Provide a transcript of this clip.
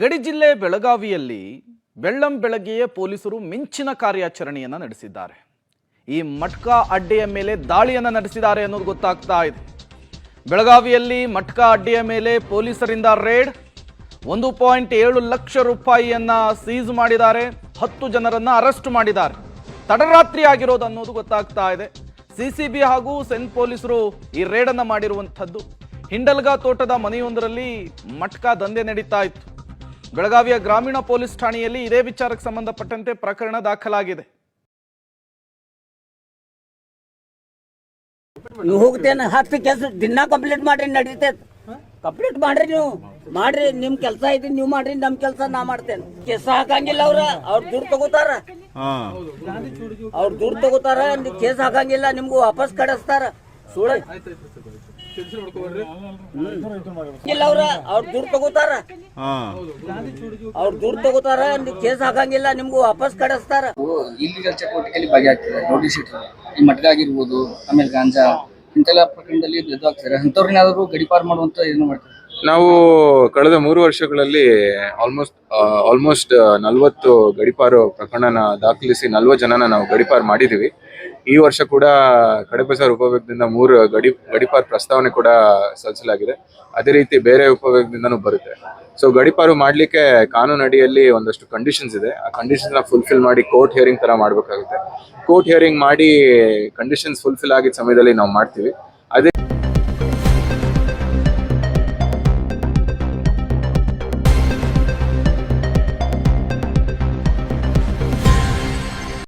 ಗಡಿ ಜಿಲ್ಲೆ ಬೆಳಗಾವಿಯಲ್ಲಿ ಬೆಳ್ಳಂ ಬೆಳಗ್ಗೆಯೇ ಪೊಲೀಸರು ಮಿಂಚಿನ ಕಾರ್ಯಾಚರಣೆಯನ್ನು ನಡೆಸಿದ್ದಾರೆ. ಈ ಮಟ್ಕಾ ಅಡ್ಡೆಯ ಮೇಲೆ ದಾಳಿಯನ್ನು ನಡೆಸಿದ್ದಾರೆ ಅನ್ನೋದು ಗೊತ್ತಾಗ್ತಾ ಇದೆ. ಬೆಳಗಾವಿಯಲ್ಲಿ ಮಟ್ಕಾ ಅಡ್ಡೆಯ ಮೇಲೆ ಪೊಲೀಸರಿಂದ ರೇಡ್, ಒಂದು ಪಾಯಿಂಟ್ ಏಳು ಲಕ್ಷ ರೂಪಾಯಿಯನ್ನ ಸೀಸ್ ಮಾಡಿದ್ದಾರೆ. ಹತ್ತು ಜನರನ್ನ ಅರೆಸ್ಟ್ ಮಾಡಿದ್ದಾರೆ. ತಡರಾತ್ರಿ ಆಗಿರೋದು ಅನ್ನೋದು ಗೊತ್ತಾಗ್ತಾ ಇದೆ. ಸಿಸಿಬಿ ಹಾಗೂ ಸೆನ್ ಪೊಲೀಸರು ಈ ರೇಡನ್ನು ಮಾಡಿರುವಂಥದ್ದು. ಹಿಂಡಲ್ಗಾ ತೋಟದ ಮನೆಯೊಂದರಲ್ಲಿ ಮಟ್ಕಾ ದಂಧೆ ನಡೀತಾ ಇತ್ತು. ಬೆಳಗಾವಿಯ ಗ್ರಾಮೀಣ ಪೊಲೀಸ್ ಠಾಣೆಯಲ್ಲಿ ಇದೇ ವಿಚಾರಕ್ಕೆ ಸಂಬಂಧಪಟ್ಟಂತೆ ಪ್ರಕರಣ ದಾಖಲಾಗಿದೆ. ನೀವು ಹೋಗ್ತೇನೆ ಹತ್ತು ಕೆಲಸ ದಿನ ಕಂಪ್ಲೀಟ್ ಮಾಡ್ರಿ ನಡೀತೈತೆ. ಕಂಪ್ಲೀಟ್ ಮಾಡ್ರಿ ನೀವು. ಮಾಡ್ರಿ ನಿಮ್ ಕೆಲಸ ಐತಿ ನೀವು ಮಾಡ್ರಿ ನಮ್ ಕೆಲಸ ನಾ ಮಾಡ್ತೇನೆ. ಕೆಸ ಹಾಕಂಗಿಲ್ಲ ಅವ್ರ ಅವ್ರ ದೂರ ತಗೋತಾರ. ಅವ್ರ ದೂರ ತಗೋತಾರ ಕೇಸ್ ಹಾಕಂಗಿಲ್ಲ ನಿಮ್ಗೂ ವಾಪಸ್ ಕಡಿಸ್ತಾರ ಸುಳ್ಳ. ಇಲ್ಲ ಅವ್ರ ಅವ್ರ ದೂರ ತಗೋತಾರ. ಅವ್ರ ದುಡ್ಡು ತಗೋತಾರ ಕೇಸ್ ಹಾಕಂಗಿಲ್ಲ ನಿಮ್ಗೂ ವಾಪಸ್ ಕಡಿಸ್ತಾರ ಇಲ್ಲಿಗಲ್ ಚಟುವಟಿಕೆಯಲ್ಲಿ ಭಾಗಿಯಾಗ್ತಿದ್ದಾರೆ ರೌಡಿ ಶೀಟರ್ ಈ ಮಟ್ಕ ಆಗಿರ್ಬೋದು ಆಮೇಲೆ ಗಾಂಜಾ ಇಂತೆಲ್ಲ ಪ್ರಕರಣದಲ್ಲಿ ಎದುರಾಗ್ತಾರೆ ಅಂಥವ್ರನ್ನಾದರೂ ಗಡಿಪಾರು ಮಾಡುವಂತ ಏನು ಮಾಡ್ತಾರೆ. ನಾವು ಕಳೆದ ಮೂರು ವರ್ಷಗಳಲ್ಲಿ ಆಲ್ಮೋಸ್ಟ್ ಆಲ್ಮೋಸ್ಟ್ ನಲ್ವತ್ತು ಗಡಿಪಾರು ಪ್ರಕರಣನ ದಾಖಲಿಸಿ ನಲ್ವತ್ತು ಜನನ ನಾವು ಗಡಿಪಾರು ಮಾಡಿದ್ದೀವಿ. ಈ ವರ್ಷ ಕೂಡ ಕಡಪಸಾರ್ ಉಪವಿಭಾಗದಿಂದ ಮೂರು ಗಡಿ, ಗಡಿಪಾರು ಪ್ರಸ್ತಾವನೆ ಕೂಡ ಸಲ್ಲಿಸಲಾಗಿದೆ. ಅದೇ ರೀತಿ ಬೇರೆ ಉಪವಿಭಾಗದಿಂದನೂ ಬರುತ್ತೆ. ಸೊ ಗಡಿಪಾರು ಮಾಡಲಿಕ್ಕೆ ಕಾನೂನು ಅಡಿಯಲ್ಲಿ ಒಂದಷ್ಟು ಕಂಡೀಷನ್ಸ್ ಇದೆ. ಆ ಕಂಡೀಷನ್ಸ್ನ ಫುಲ್ಫಿಲ್ ಮಾಡಿ ಕೋರ್ಟ್ ಹಿಯರಿಂಗ್ ತರ ಮಾಡಬೇಕಾಗುತ್ತೆ. ಕೋರ್ಟ್ ಹಿಯರಿಂಗ್ ಮಾಡಿ ಕಂಡೀಷನ್ಸ್ ಫುಲ್ಫಿಲ್ ಆಗಿದ್ದ ಸಮಯದಲ್ಲಿ ನಾವು ಮಾಡ್ತೀವಿ. ಅದೇ